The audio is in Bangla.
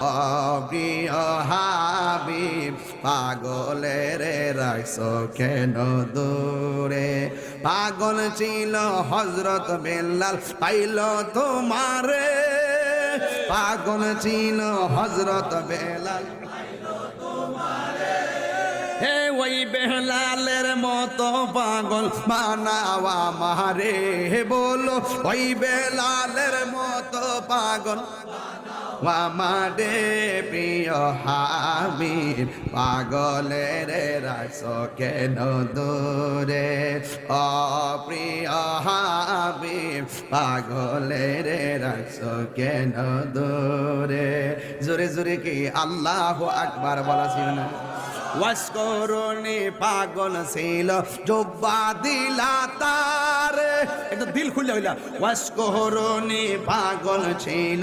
অপ্রিয় হাবিব, পাগলের রাখছো কেন দূরে? পাগল ছিল হজরত বেল্লাল, পাইল তোমারে। পাগল ছিল হজরত বেলাল ওই বেহলালের মতো পাগল মানাওয়া মারে বলো ওই বেলালের মতো পাগল মামারে, প্রিয় হাবিব পাগলের রাস কেন দূরে? অপ্রিয় হাবিব পাগলের রাস কেন দূরে? জোরে জোরে কি আল্লাহ আকবার বলা ছিল না? ওয়াসকরণে পাগল ছিল জব্বা দিলা তার। একটা দিল খুলে হইলা ওয়াসকরণে পাগল ছিল